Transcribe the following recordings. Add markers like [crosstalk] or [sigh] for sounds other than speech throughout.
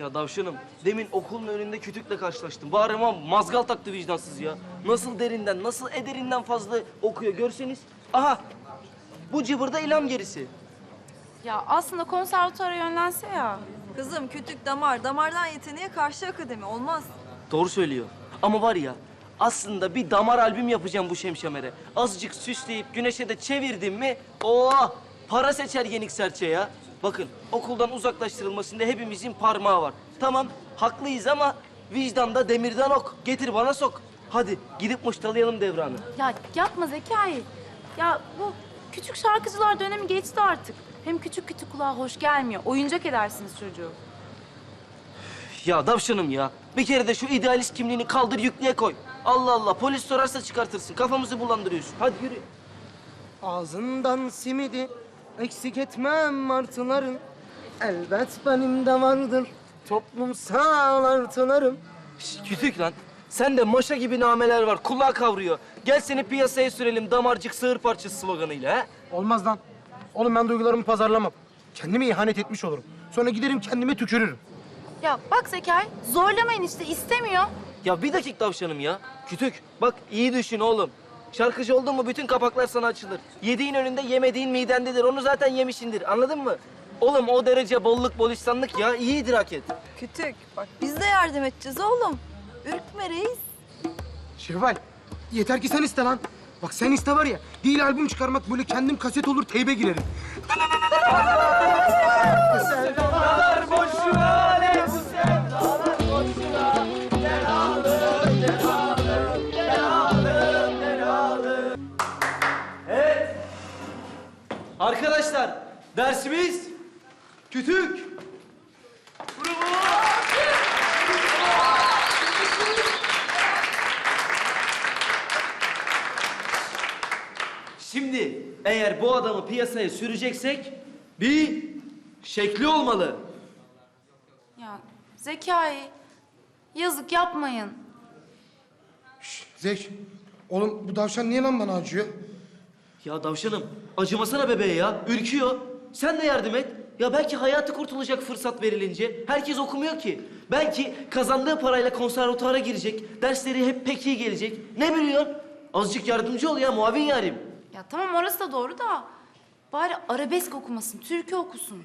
Ya davşanım, demin okulun önünde kütükle karşılaştım. Bağrıma mazgal taktı vicdansız ya. Nasıl derinden, nasıl ederinden fazla okuyor görseniz. Aha, bu cıvırda ilham gerisi. Ya aslında konservatuara yönlense ya. Kızım kütük damar, damardan yeteneğe karşı akademi olmaz. Doğru söylüyor. Ama var ya, aslında bir damar albüm yapacağım bu şemşemere. Azıcık süsleyip güneşe de çevirdim mi, oh! Para seçer yenik serçe ya. Bakın, okuldan uzaklaştırılmasında hepimizin parmağı var. Tamam, haklıyız ama vicdanda demirden ok. Getir bana sok. Hadi gidip muştalayalım devranı. Ya yapma Zekai. Ya bu küçük şarkıcılar dönemi geçti artık. Hem küçük küçük kulağa hoş gelmiyor. Oyuncak edersiniz çocuğu. Ya davşanım ya. Bir kere de şu idealist kimliğini kaldır yüklüğe koy. Allah Allah polis sorarsa çıkartırsın. Kafamızı bulandırıyorsun. Hadi yürü. Ağzından simidi eksik etmem martıların. Elbet benim de vardır toplumsal artılarım. Şş, kütük lan. Sen de maşa gibi nameler var. Kulağa kavruyor. Gel seni piyasaya sürelim damarcık sığır parçası sloganıyla ha. Olmaz lan. Oğlum ben duygularımı pazarlamam. Kendime ihanet etmiş olurum. Sonra giderim kendime tükürürüm. Ya bak Zekai zorlamayın işte istemiyor. Ya bir dakika tavşanım ya. Kütük bak iyi düşün oğlum. Şarkıcı oldun mu bütün kapaklar sana açılır. Yediğin önünde yemediğin midendedir. Onu zaten yemişindir. Anladın mı? Oğlum o derece bolluk bolistanlık ya. iyi idrak et. Kütük, bak biz de yardım edeceğiz oğlum. Ürkme reis. Şevval yeter ki sen iste lan. Bak sen iste var ya değil albüm çıkarmak böyle kendim kaset olur teybe girerim. Arkadaşlar dersimiz kütük. Şimdi eğer bu adamı piyasaya süreceksek bir şekli olmalı. Ya Zekai yazık yapmayın. Zek, oğlum bu davşan niye lan bana acıyor? Ya davşanım acımasana bebeğe ya. Ürküyor. Sen de yardım et. Ya belki hayatı kurtulacak fırsat verilince. Herkes okumuyor ki. Belki kazandığı parayla konservatuara girecek. Dersleri hep pek iyi gelecek. Ne biliyorsun? Azıcık yardımcı ol ya muavin yarim. Ya tamam orası da doğru da bari arabesk okumasın, türkü okusun.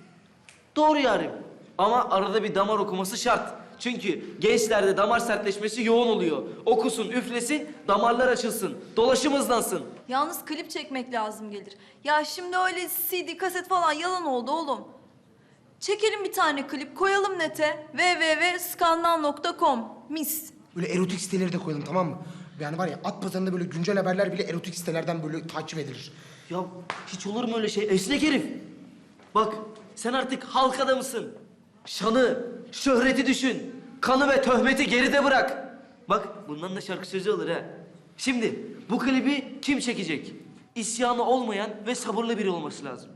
Doğru yarim. Ama arada bir damar okuması şart. Çünkü gençlerde damar sertleşmesi yoğun oluyor. Okusun, üflesin, damarlar açılsın, dolaşım hızlansın. Yalnız klip çekmek lazım gelir. Ya şimdi öyle CD, kaset falan yalan oldu oğlum. Çekelim bir tane klip, koyalım nete. www.skandal.com Mis. Böyle erotik siteleri de koyalım tamam mı? Yani var ya at pazarında böyle güncel haberler bile erotik sitelerden böyle takip edilir. Ya hiç olur mu öyle şey? Esnek herif. Bak sen artık halk adamısın. Şanı, şöhreti düşün. Kanı ve töhmeti geride bırak. Bak bundan da şarkı sözü olur ha. Şimdi bu klibi kim çekecek? İsyanı olmayan ve sabırlı biri olması lazım.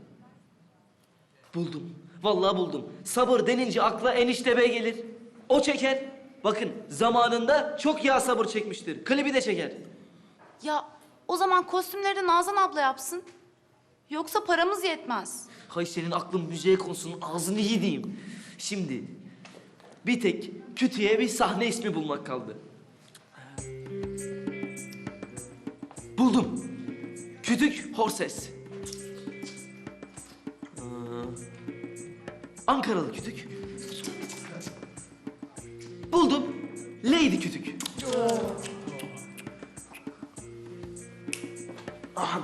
Buldum. Vallahi buldum. Sabır denince akla enişte bey gelir. O çeker. Bakın zamanında çok yağ sabır çekmiştir. Klibi de çeker. Ya o zaman kostümleri de Nazan abla yapsın. Yoksa paramız yetmez. Hay senin aklın müziğe konsun, ağzını yediğim. Şimdi bir tek kütüye bir sahne ismi bulmak kaldı. Buldum. Kütük Horses. Ee, Ankaralı kütük. Buldum. Lady kütük. Aha.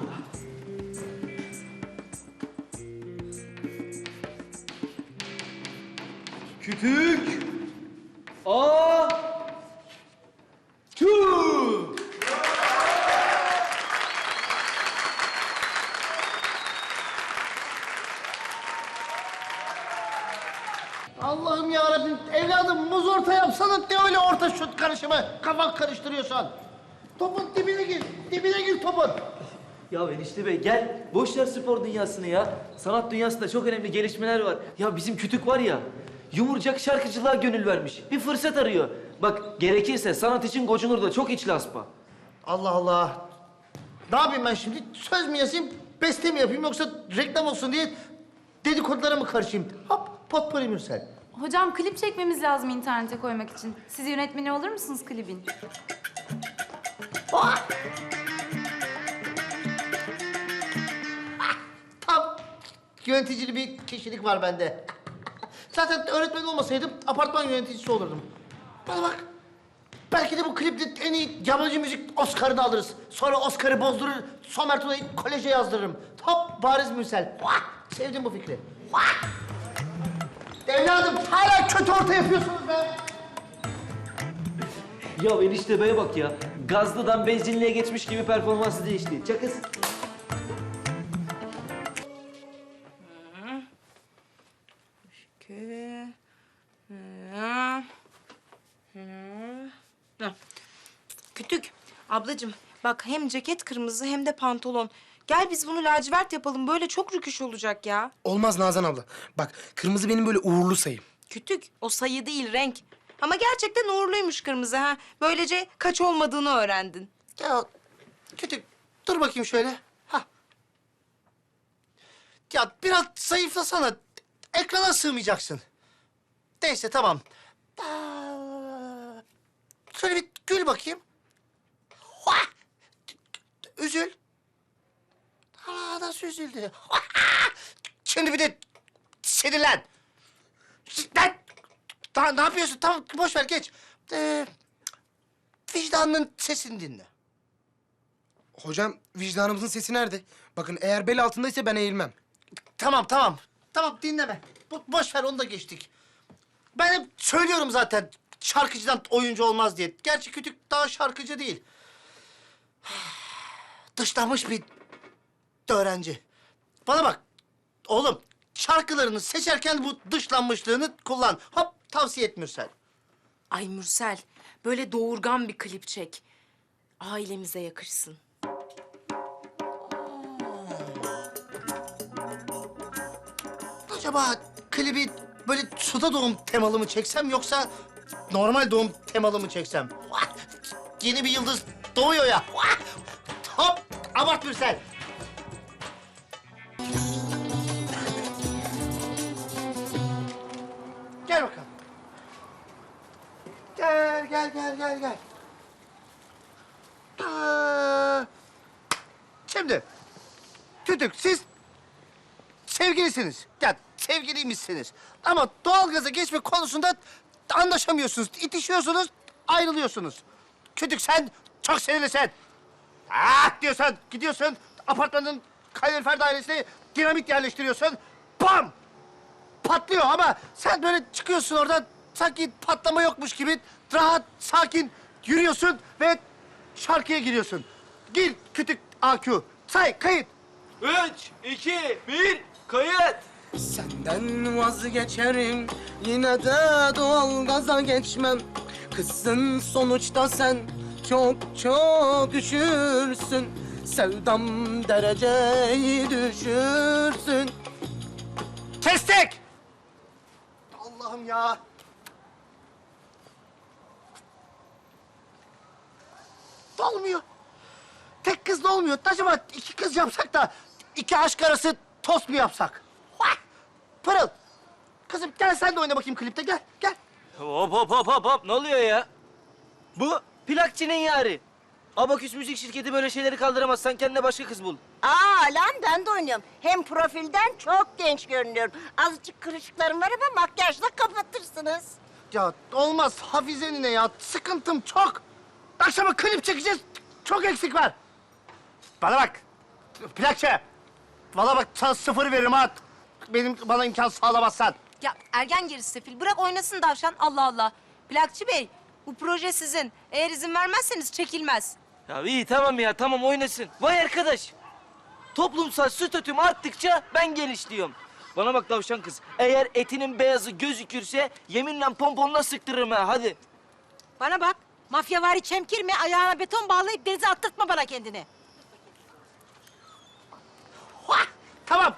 Kütük. Allah'ım ya Rabbim evladım muz orta yapsana ne öyle orta şut karışımı kafan karıştırıyorsan. Topun dibine gir, dibine gir topun. Ya enişte bey gel. Boş ver spor dünyasını ya. Sanat dünyasında çok önemli gelişmeler var. Ya bizim kütük var ya. Yumurcak şarkıcılığa gönül vermiş. Bir fırsat arıyor. Bak gerekirse sanat için gocunur da çok içli aspa. Allah Allah. Ne yapayım ben şimdi? Söz mü yazayım, beste mi yapayım yoksa reklam olsun diye dedikodulara mı karışayım? Hop, potpourri Mürsel. Hocam klip çekmemiz lazım internete koymak için. Siz yönetmeni olur musunuz klibin? Tam yöneticili bir kişilik var bende. Zaten öğretmen olmasaydım apartman yöneticisi olurdum. Bana bak. Belki de bu klipte en iyi yabancı müzik Oscar'ını alırız. Sonra Oscar'ı bozdurur, Somer Tuna'yı koleje yazdırırım. Top bariz misal. Vah! Sevdim bu fikri. Vah! Evladım hala kötü orta yapıyorsunuz be. Ya enişte beye bak ya. Gazlıdan benzinliğe geçmiş gibi performansı değişti. Çakız. Hı. Hı. Kütük, ablacığım bak hem ceket kırmızı hem de pantolon. Gel biz bunu lacivert yapalım. Böyle çok rüküş olacak ya. Olmaz Nazan abla. Bak kırmızı benim böyle uğurlu sayım. Kütük, o sayı değil renk. Ama gerçekten uğurluymuş kırmızı ha. Böylece kaç olmadığını öğrendin. Ya kötü dur bakayım şöyle. Ha. Ya biraz zayıflasana. Ekrana sığmayacaksın. Neyse tamam. Aa, Şöyle bir gül bakayım. Üzül. Aa, nasıl üzüldü? Şimdi bir de sinirlen. Lan! Daha ne yapıyorsun? Tamam boş ver geç. Ee, vicdanının sesini dinle. Hocam vicdanımızın sesi nerede? Bakın eğer bel altındaysa ben eğilmem. Tamam tamam. Tamam dinleme. Bo boş ver onu da geçtik. Ben hep söylüyorum zaten şarkıcıdan oyuncu olmaz diye. Gerçi Kütük daha şarkıcı değil. [sighs] Dışlanmış bir öğrenci. Bana bak oğlum şarkılarını seçerken bu dışlanmışlığını kullan. Hop tavsiye et Mürsel. Ay Mürsel, böyle doğurgan bir klip çek. Ailemize yakışsın. Acaba klibi böyle suda doğum temalı mı çeksem yoksa normal doğum temalı mı çeksem? Vah! Yeni bir yıldız doğuyor ya. Vah! Hop! Abart Mürsel. Gel bakalım. Gel, gel, gel, gel, gel. Şimdi, Tütük siz sevgilisiniz. Ya sevgiliymişsiniz. Ama doğalgaza geçme konusunda anlaşamıyorsunuz. itişiyorsunuz, ayrılıyorsunuz. Kütük sen çok sinirlisin. Ah diyorsun, gidiyorsun apartmanın kalorifer dairesine dinamit yerleştiriyorsun. Bam! Patlıyor ama sen böyle çıkıyorsun oradan sanki patlama yokmuş gibi rahat, sakin yürüyorsun ve şarkıya giriyorsun. Gir kütük AQ. Say, kayıt. Üç, iki, bir, kayıt. Senden vazgeçerim yine de doğal gaza geçmem. Kızsın sonuçta sen çok çok üşürsün. Sevdam dereceyi düşürsün. Kestik! Allah'ım ya. Olmuyor. Tek kız da olmuyor. Acaba iki kız yapsak da iki aşk arası tost mu yapsak? Vah! Pırıl. Kızım gel sen de oyna bakayım klipte. Gel, gel. Hop hop hop hop hop ne oluyor ya? Bu plakçının yarı. Abaküs müzik şirketi böyle şeyleri kaldıramaz. Sen kendine başka kız bul. Aa lan ben de oynuyorum. Hem profilden çok genç görünüyorum. Azıcık kırışıklarım var ama makyajla kapatırsınız. Ya olmaz Hafize nine ya. Sıkıntım çok. Akşama klip çekeceğiz. Çok eksik var. Bana bak. Plakçı. Valla bak sana sıfır veririm ha. Benim bana imkan sağlamazsan. Ya ergen gerisi sefil. Bırak oynasın davşan. Allah Allah. Plakçı Bey, bu proje sizin. Eğer izin vermezseniz çekilmez. Ya iyi tamam ya tamam oynasın. Vay arkadaş. Toplumsal statüm arttıkça ben genişliyorum. Bana bak tavşan kız. Eğer etinin beyazı gözükürse yeminle pomponla sıktırırım ha hadi. Bana bak. Mafyavari çemkirme, ayağına beton bağlayıp denize attırtma bana kendini. Hah, tamam.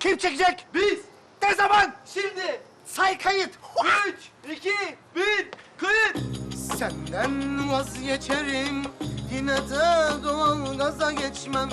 Kim çekecek? Biz Ne zaman? şimdi Say kayıt. üç, iki, bir, kayıt. Senden vazgeçerim yine de doğal gaza geçmem.